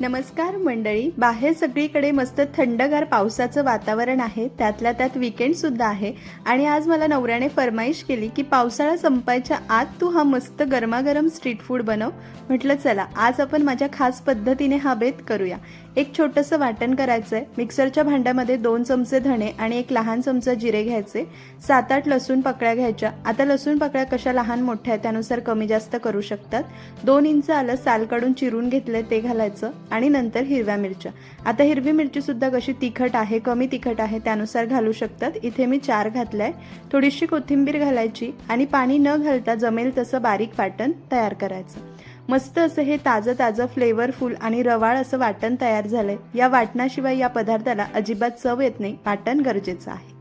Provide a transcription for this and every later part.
नमस्कार मंडळी बाहेर सगळीकडे मस्त थंडगार पावसाचं वातावरण आहे त्यातल्या त्यात विकेंड सुद्धा आहे. आणि आज मला नवऱ्याने फरमाईश केली की पावसाळा संपायच्या आत तू हा मस्त गरमागरम स्ट्रीट फूड बनव. म्हटलं चला आज आपण माझ्या खास पद्धतीने हा बेत करूया. एक छोटंसं वाटण करायचं आहे मिक्सरच्या भांड्यामध्ये दोन चमचे धणे आणि एक लहान चमचा जिरे घ्यायचे. सात आठ लसूण पकड्या घ्यायच्या. आता लसूण पकड्या कशा लहान मोठ्या आहेत त्यानुसार कमी जास्त करू शकतात. दोन इंच आलं साल काढून चिरून घेतलंय ते घालायचं आणि नंतर हिरव्या मिरच्या. आता हिरवी मिरची सुद्धा कशी तिखट आहे कमी तिखट आहे त्यानुसार घालू शकतात. इथे मी चार घातलाय. थोडीशी कोथिंबीर घालायची आणि पाणी न घालता जमेल तसं बारीक वाटण तयार करायचं. मस्त असं हे ताजं ताजं फ्लेवरफुल आणि रवाळ असं वाटण तयार झालंय. या वाटणाशिवाय या पदार्थाला अजिबात चव येत नाही. वाटण गरजेचं आहे.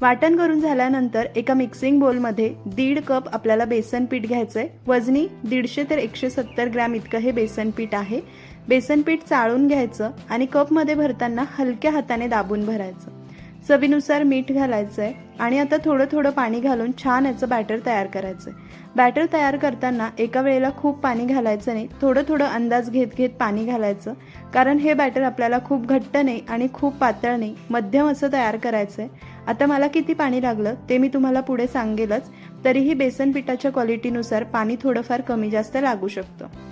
वाटण करून झाल्यानंतर एका मिक्सिंग बोलमध्ये दीड कप आपल्याला बेसन पीठ घ्यायचंय. वजनी दीडशे ते एकशे सत्तर ग्रॅम इतकं हे बेसन पीठ आहे. बेसन पीठ चाळून घ्यायचं आणि कपमध्ये भरताना हलक्या हाताने दाबून भरायचं. चवीनुसार मीठ घालायचं आहे आणि आता थोडं थोडं पाणी घालून छान याचं बॅटर तयार करायचं आहे बॅटर तयार करताना एका वेळेला खूप पाणी घालायचं नाही थोडं थोडं अंदाज घेत घेत पाणी घालायचं कारण हे बॅटर आपल्याला खूप घट्ट नाही आणि खूप पातळ नाही मध्यम असं तयार करायचं आहे आता मला किती पाणी लागलं ते मी तुम्हाला पुढे सांगेलच तरीही बेसन पिठाच्या क्वालिटीनुसार पाणी थोडंफार कमी जास्त लागू शकतं.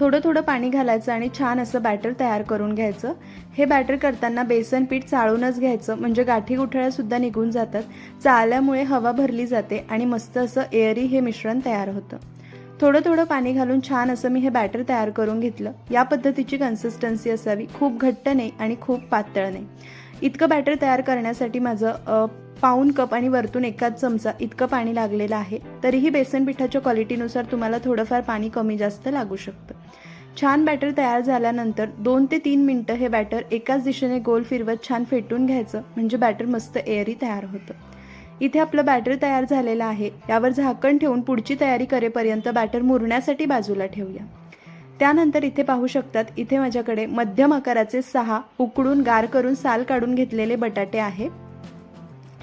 थोडं थोडं पाणी घालायचं आणि छान असं बॅटर तयार करून घ्यायचं. हे बॅटर करताना बेसन पीठ चाळूनच घ्यायचं. म्हणजे गाठी गुठळ्यासुद्धा निघून जातात. चाळल्यामुळे हवा भरली जाते आणि मस्त असं एअरी हे मिश्रण तयार होतं. थोडं थोडं पाणी घालून छान असं मी हे बॅटर तयार करून घेतलं. या पद्धतीची कन्सिस्टन्सी असावी. खूप घट्ट नाही आणि खूप पातळ नाही. इतकं बॅटर तयार करण्यासाठी माझं पाऊन पाऊण कप आणि वरतून एकाच चमचा इतकं पाणी लागलेलं आहे तरीही बेसन पिठाच्या क्वालिटीनुसार तुम्हाला थोडंफार पाणी कमी जास्त लागू शकतं. छान बॅटर तयार झाल्यानंतर दोन ते तीन मिनटं हे बॅटर एकाच दिशेने गोल फिरवत छान फेटून घ्यायचं म्हणजे बॅटर मस्त एअरी तयार होतं. इथे आपलं बॅटर तयार झालेलं आहे यावर झाकण ठेवून पुढची तयारी करेपर्यंत बॅटर मुरण्यासाठी बाजूला ठेवूया. त्यानंतर इथे पाहू शकतात इथे माझ्याकडे मध्यम आकाराचे सहा उकडून गार करून साल काढून घेतलेले बटाटे आहे.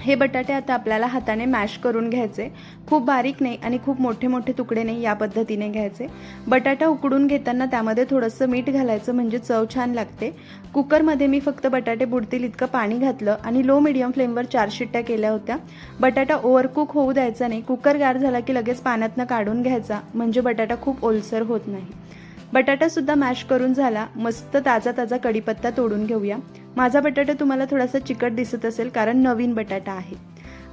हे बटाटे आता आपल्याला हाताने मॅश करून घ्यायचे. खूप बारीक नाही आणि खूप मोठे मोठे तुकडे नाही या पद्धतीने घ्यायचे. बटाटा उकडून घेताना त्यामध्ये थोडंसं मीठ घालायचं म्हणजे चव छान लागते. कुकरमध्ये मी फक्त बटाटे बुडतील इतकं पाणी घातलं आणि लो मिडियम फ्लेमवर चार शिट्ट्या केल्या होत्या. बटाटा ओव्हरकुक होऊ द्यायचा नाही. कुकर गार झाला की लगेच पाण्यातनं काढून घ्यायचा. म्हणजे बटाटा खूप ओलसर होत नाही. बटाटासुद्धा मॅश करून झाला. मस्त ताजा ताजा कढीपत्ता तोडून घेऊया. माझा बटाटा तुम्हाला थोडासा चिकट दिसत असेल कारण नवीन बटाटा आहे.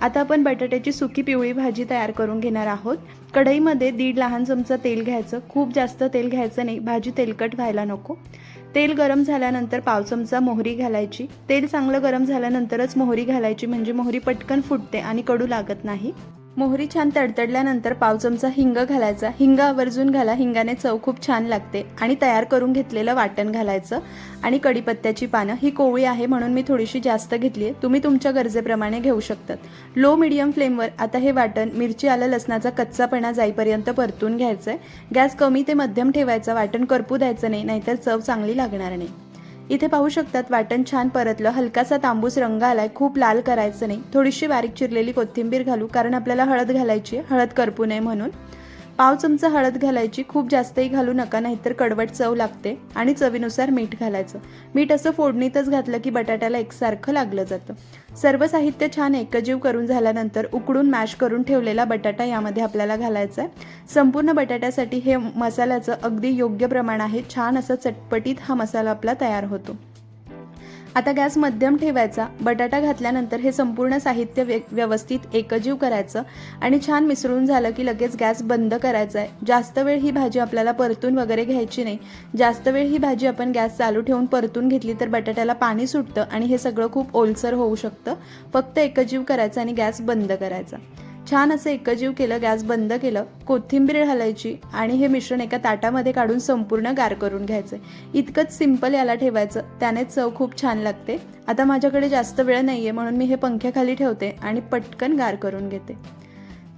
आता आपण बटाट्याची सुकी पिवळी भाजी तयार करून घेणार आहोत. कढईमध्ये दीड लहान चमचा तेल घ्यायचं. खूप जास्त तेल घ्यायचं नाही. भाजी तेलकट व्हायला नको. तेल गरम झाल्यानंतर पाव चमचा मोहरी घालायची. तेल चांगलं गरम झाल्यानंतरच मोहरी घालायची. म्हणजे मोहरी पटकन फुटते आणि कडू लागत नाही. मोहरी छान तडतडल्यानंतर पाव चमचा हिंग घालायचा. हिंग आवर्जून घाला. हिंगाने चव खूप छान लागते. आणि तयार करून घेतलेलं वाटण घालायचं. आणि कडीपत्त्याची पानं. ही कोवळी आहे म्हणून मी थोडीशी जास्त घेतली आहे तुम्ही तुमच्या गरजेप्रमाणे घेऊ शकतात. लो मिडियम फ्लेमवर आता हे वाटण मिरची आलं लसणाचा कच्चापणा जाईपर्यंत परतून घ्यायचं आहे गॅस कमी ते मध्यम ठेवायचा. वाटण करपू द्यायचं नाही. नाहीतर चव चांगली लागणार नाही. इथे पाहू शकतात वाटण छान परतलं. हलकासा तांबूस रंग आलाय. खूप लाल करायचं नाही. थोडीशी बारीक चिरलेली कोथिंबीर घालू कारण आपल्याला हळद घालायची हळद करपू नये म्हणून. पाव चमचा हळद घालायची खूप जास्तही घालू नका नाहीतर कडवट चव लागते आणि चवीनुसार मीठ घालायचं. मीठ असं फोडणीतच घातलं की बटाट्याला एकसारखं लागलं जातं. सर्व साहित्य छान एकजीव करून झाल्यानंतर उकडून मॅश करून ठेवलेला बटाटा यामध्ये आपल्याला घालायचा आहे संपूर्ण बटाट्यासाठी हे मसाल्याचं अगदी योग्य प्रमाण आहे. छान असा चटपटीत हा मसाला आपला तयार होतो. आता गॅस मध्यम ठेवायचा बटाटा घातल्यानंतर हे संपूर्ण साहित्य व्य व्यवस्थित एकजीव करायचं आणि छान मिसळून झालं की लगेच गॅस बंद करायचा आहे. जास्त वेळ ही भाजी आपल्याला परतून वगैरे घ्यायची नाही. जास्त वेळ ही भाजी आपण गॅस चालू ठेवून परतून घेतली तर बटाट्याला पाणी सुटतं आणि हे सगळं खूप ओलसर होऊ शकतं. फक्त एकजीव करायचं आणि गॅस बंद करायचा. छान असं एकजीव केलं गॅस बंद केलं कोथिंबीर घालायची आणि हे मिश्रण एका ताटामध्ये काढून संपूर्ण गार करून घ्यायचं. इतकंच सिंपल याला ठेवायचं. त्याने चव खूप छान लागते. आता माझ्याकडे जास्त वेळ नाही आहे म्हणून मी हे पंख्याखाली ठेवते आणि पटकन गार करून घेते.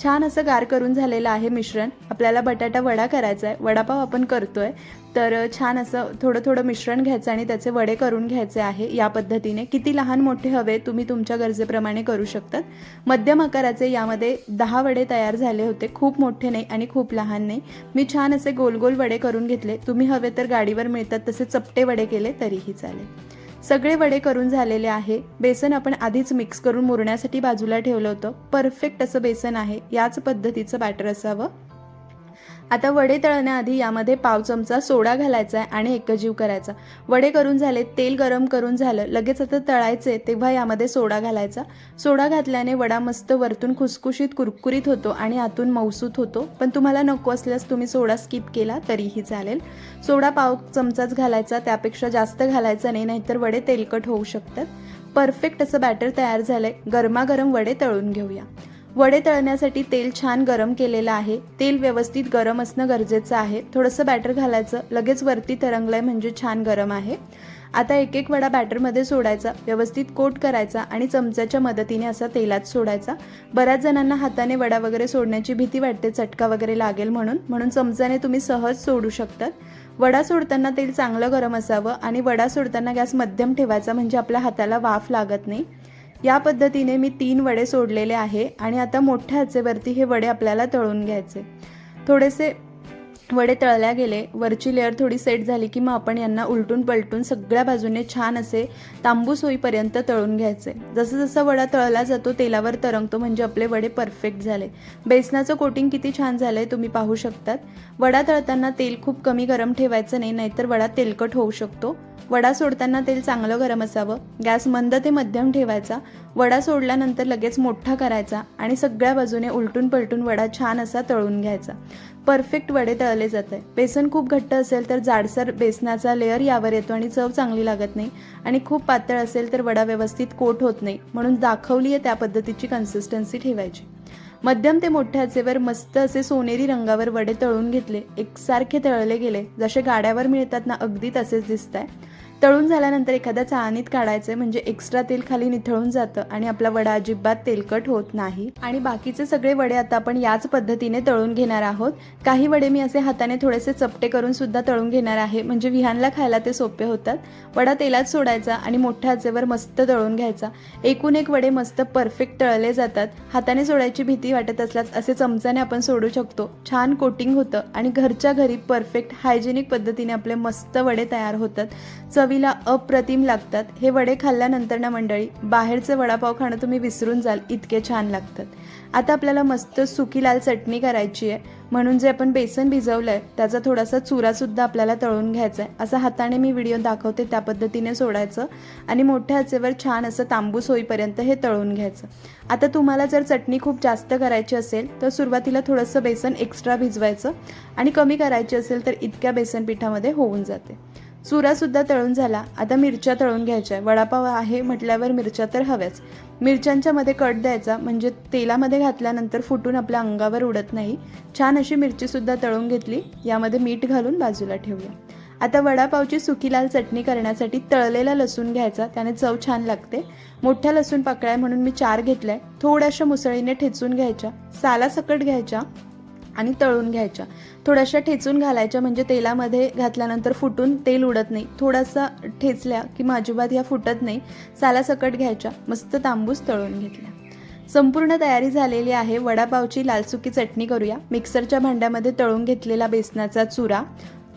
छान असं गार करून झालेलं आहे मिश्रण. आपल्याला बटाटा वडा करायचा आहे. वडापाव आपण करतोय. तर छान असं थोडं थोडं मिश्रण घ्यायचं आणि त्याचे वडे करून घ्यायचे आहे या पद्धतीने. किती लहान मोठे हवे तुम्ही तुमच्या गरजेप्रमाणे करू शकतात. मध्यम आकाराचे यामध्ये दहा वडे तयार झाले होते. खूप मोठे नाही आणि खूप लहान नाही. मी छान असे गोल गोल वडे करून घेतले. तुम्ही हवे तर गाडीवर मिळतात तसे चपटे वडे केले तरीही चालेल. सगळे वडे करून झालेले आहे. बेसन आपण आधीच मिक्स करून मुरण्यासाठी बाजूला ठेवलं होतं. परफेक्ट असं बेसन आहे. याच पद्धतीचं बॅटर असावं. आता वडे तळण्याआधी यामध्ये पाव चमचा सोडा घालायचा आहे आणि एकजीव करायचा. वडे करून झाले तेल गरम करून झालं लगेच आता तळायचे तेव्हा यामध्ये सोडा घालायचा. सोडा घातल्याने वडा मस्त वरतून खुसखुशीत कुरकुरीत होतो आणि आतून मौसूत होतो. पण तुम्हाला नको असल्यास तुम्ही सोडा स्किप केला तरीही चालेल. सोडा पाव चमचाच घालायचा त्यापेक्षा जास्त घालायचा नाही नाहीतर वडे तेलकट होऊ शकतात. परफेक्ट असं बॅटर तयार झालंय. गरमागरम वडे तळून घेऊया. वडे तळण्यासाठी तेल छान गरम केलेलं आहे. तेल व्यवस्थित गरम असणं गरजेचं आहे. थोडंसं बॅटर घालायचं. लगेच वरती तरंगलंय म्हणजे छान गरम आहे. आता एक एक वडा बॅटरमध्ये सोडायचा. व्यवस्थित कोट करायचा आणि चमच्याच्या मदतीने असा तेलात सोडायचा. बऱ्याच जणांना हाताने वडा वगैरे सोडण्याची भीती वाटते. चटका वगैरे लागेल म्हणून. म्हणून चमच्याने तुम्ही सहज सोडू शकतात. वडा सोडताना तेल चांगलं गरम असावं आणि वडा सोडताना गॅस मध्यम ठेवायचा म्हणजे आपल्या हाताला वाफ लागत नाही. या पद्धतीने मी तीन वडे सोडलेले आहे आणि आता मोठ्या आचेवरती हे वडे आपल्याला तळून घ्यायचे. थोडेसे वडे तळल्या गेले. वरची लेअर थोडी सेट झाली की मग आपण यांना उलटून पलटून सगळ्या बाजूने छान असे तांबूस होईपर्यंत तळून घ्यायचे. जसं जसं वडा तळला जातो तेलावर तरंगतो म्हणजे आपले वडे परफेक्ट झाले. बेसनाचं कोटिंग किती छान झालं आहे तुम्ही पाहू शकतात. वडा तळताना तेल खूप कमी गरम ठेवायचं नाही नाहीतर वडा तेलकट होऊ शकतो. वडा सोडताना तेल चांगलं गरम असावं गॅस मंद ते मध्यम ठेवायचा वडा सोडल्यानंतर लगेच मोठा करायचा आणि सगळ्या बाजूने उलटून पलटून वडा छान असा तळून घ्यायचा. परफेक्ट वडे तळले जात आहे बेसन खूप घट्ट असेल तर जाडसर बेसनाचा लेअर यावर येतो आणि चव चांगली लागत नाही. आणि खूप पातळ असेल तर वडा व्यवस्थित कोट होत नाही. म्हणून दाखवली आहे त्या पद्धतीची कन्सिस्टन्सी ठेवायची. मध्यम ते मोठ्या आचेवर मस्त असे सोनेरी रंगावर वडे तळून घेतले. एकसारखे तळले गेले. जसे गाड्यावर मिळतात ना अगदी तसेच दिसत आहे तळून झाल्यानंतर एखाद्या चाळणीत काढायचे म्हणजे एक्स्ट्रा तेल खाली निथळून जातं आणि आपला वडा अजिबात तेलकट होत नाही. आणि बाकीचे सगळे वडे आता आपण याच पद्धतीने तळून घेणार आहोत. काही वडे मी असे हाताने थोडेसे चपटे करून सुद्धा तळून घेणार आहे. म्हणजे विहानला खायला ते सोपे होतात. वडा तेलात सोडायचा आणि मोठ्या आचेवर मस्त तळून घ्यायचा. एकूण एक वडे मस्त परफेक्ट तळले जातात. हाताने सोडायची भीती वाटत असल्यास असे चमच्याने आपण सोडू शकतो. छान कोटिंग होतं आणि घरच्या घरी परफेक्ट हायजेनिक पद्धतीने आपले मस्त वडे तयार होतात. चवीला अप्रतिम लागतात. हे वडे खाल्ल्यानंतर ना मंडळी बाहेरचे वडापाव खाणं तुम्ही विसरून जाल इतके छान लागतात. आता आपल्याला मस्त सुकी लाल चटणी करायची आहे. म्हणून जे आपण बेसन भिजवलं आहे त्याचा थोडासा चुरासुद्धा आपल्याला तळून घ्यायचा आहे असं हाताने मी व्हिडिओ दाखवते त्या पद्धतीने सोडायचं आणि मोठ्या आचेवर छान असं तांबूस होईपर्यंत हे तळून घ्यायचं. आता तुम्हाला जर चटणी खूप जास्त करायची असेल तर सुरुवातीला थोडंसं बेसन एक्स्ट्रा भिजवायचं आणि कमी करायची असेल तर इतक्या बेसन पिठामध्ये होऊन जाते. चुरासुद्धा तळून झाला. आता मिरच्या तळून घ्यायच्या. वडापाव आहे म्हटल्यावर मिरच्या तर हव्याच. मिरच्यांच्या मध्ये कट द्यायचा. म्हणजे तेलामध्ये घातल्यानंतर फुटून आपल्या अंगावर उडत नाही. छान अशी मिरचीसुद्धा तळून घेतली. यामध्ये मीठ घालून बाजूला ठेवूया आता वडापावची सुकी लाल चटणी करण्यासाठी तळलेला लसूण घ्यायचा. त्याने चव छान लागते. मोठ्या लसूण पाकळ्या म्हणून मी चार घेतल्या थोड्याशा मुसळीने ठेचून घ्यायच्या. साला सकट घ्यायच्या. आणि तळून घ्यायच्या. थोड्याशा ठेचून घालायच्या म्हणजे तेलामध्ये घातल्यानंतर फुटून तेल उडत नाही. थोडासा ठेचल्या की मग अजिबात ह्या फुटत नाही. सालासकट घ्यायच्या. मस्त तांबूस तळून घेतल्या. संपूर्ण तयारी झालेली आहे. वडापावची लालसुकी चटणी करूया. मिक्सरच्या भांड्यामध्ये तळून घेतलेला बेसनाचा चुरा.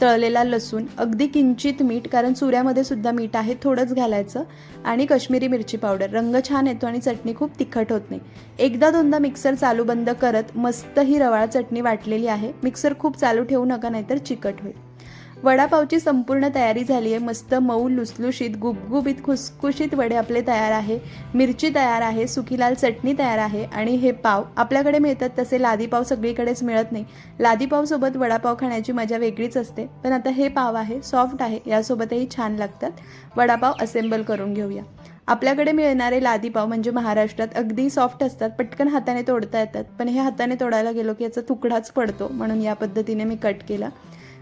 तळलेला लसूण अगदी किंचित मीठ कारण सुऱ्यामध्ये सुद्धा मीठ आहे थोडंच घालायचं. आणि कश्मीरी मिरची पावडर. रंग छान येतो आणि चटणी खूप तिखट होत नाही. एकदा दोनदा मिक्सर चालू बंद करत मस्त ही रवाळ चटणी वाटलेली आहे. मिक्सर खूप चालू ठेवू नका नाहीतर चिकट होईल. वडापावची संपूर्ण तयारी झाली आहे. मस्त मऊ लुसलुशीत गुबगुबीत खुसखुशीत वडे आपले तयार आहे. मिरची तयार आहे सुखीलाल चटणी तयार आहे आणि हे पाव आपल्याकडे मिळतात. तसे लादीपाव सगळीकडेच मिळत नाही. लादीपावसोबत वडापाव खाण्याची मजा वेगळीच असते. पण आता हे पाव आहे सॉफ्ट आहे यासोबतही छान लागतात. वडापाव असेंबल करून घेऊया. आपल्याकडे मिळणारे लादीपाव म्हणजे महाराष्ट्रात अगदी सॉफ्ट असतात. पटकन हाताने तोडता येतात. पण हे हाताने तोडायला गेलो की याचा तुकडाच पडतो म्हणून या पद्धतीने मी कट केला.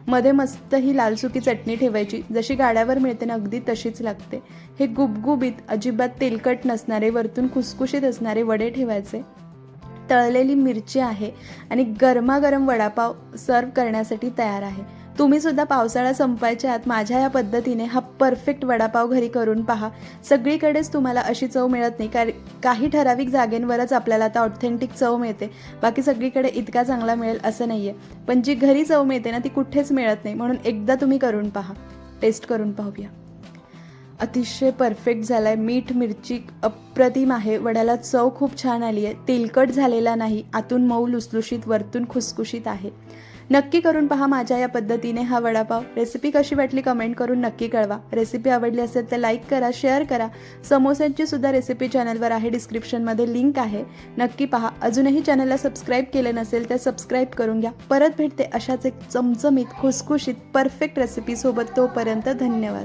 मध्ये मस्त ही लाल सुकी चटणी ठेवायची. जशी गाड्यावर मिळते ना अगदी तशीच लागते. हे गुबगुबीत अजिबात तेलकट नसणारे वरतून खुसखुशीत असणारे वडे ठेवायचे. तळलेली मिरची आहे आणि गरमागरम वडापाव सर्व करण्यासाठी तयार आहे. तुम्ही सुद्धा पावसाळा संपायच्या आत माझ्या या पद्धतीने हा परफेक्ट वडापाव घरी करून पहा. सगळीकडेच तुम्हाला अशी चव मिळत नाही. कारण काही ठराविक जागेंवरच आपल्याला आता ऑथेंटिक चव मिळते. बाकी सगळीकडे इतका चांगला मिळेल असं नाही आहे पण जी घरी चव मिळते ना ती कुठेच मिळत नाही. म्हणून एकदा तुम्ही करून पहा. टेस्ट करून पाहूया. अतिशय परफेक्ट झाला आहे मीठ मिरची अप्रतिम आहे. वड्याला चव खूप छान आली आहे तेलकट झालेला नाही. आतून मऊ लुसलुशीत वरतून खुसखुशीत आहे. नक्की करून पहा माझ्या या पद्धतीने हा वडापाव. रेसिपी कशी वाटली कमेंट करून नक्की कळवा. रेसिपी आवडली असेल तर लाईक करा शेअर करा. समोस्यांची सुद्धा रेसिपी चॅनलवर आहे डिस्क्रिप्शनमध्ये लिंक आहे. नक्की पहा. अजूनही चॅनलला सबस्क्राईब केलं नसेल तर सबस्क्राईब करून घ्या. परत भेटते अशाच एक चमचमीत खुसखुशीत परफेक्ट रेसिपीसोबत तोपर्यंत धन्यवाद.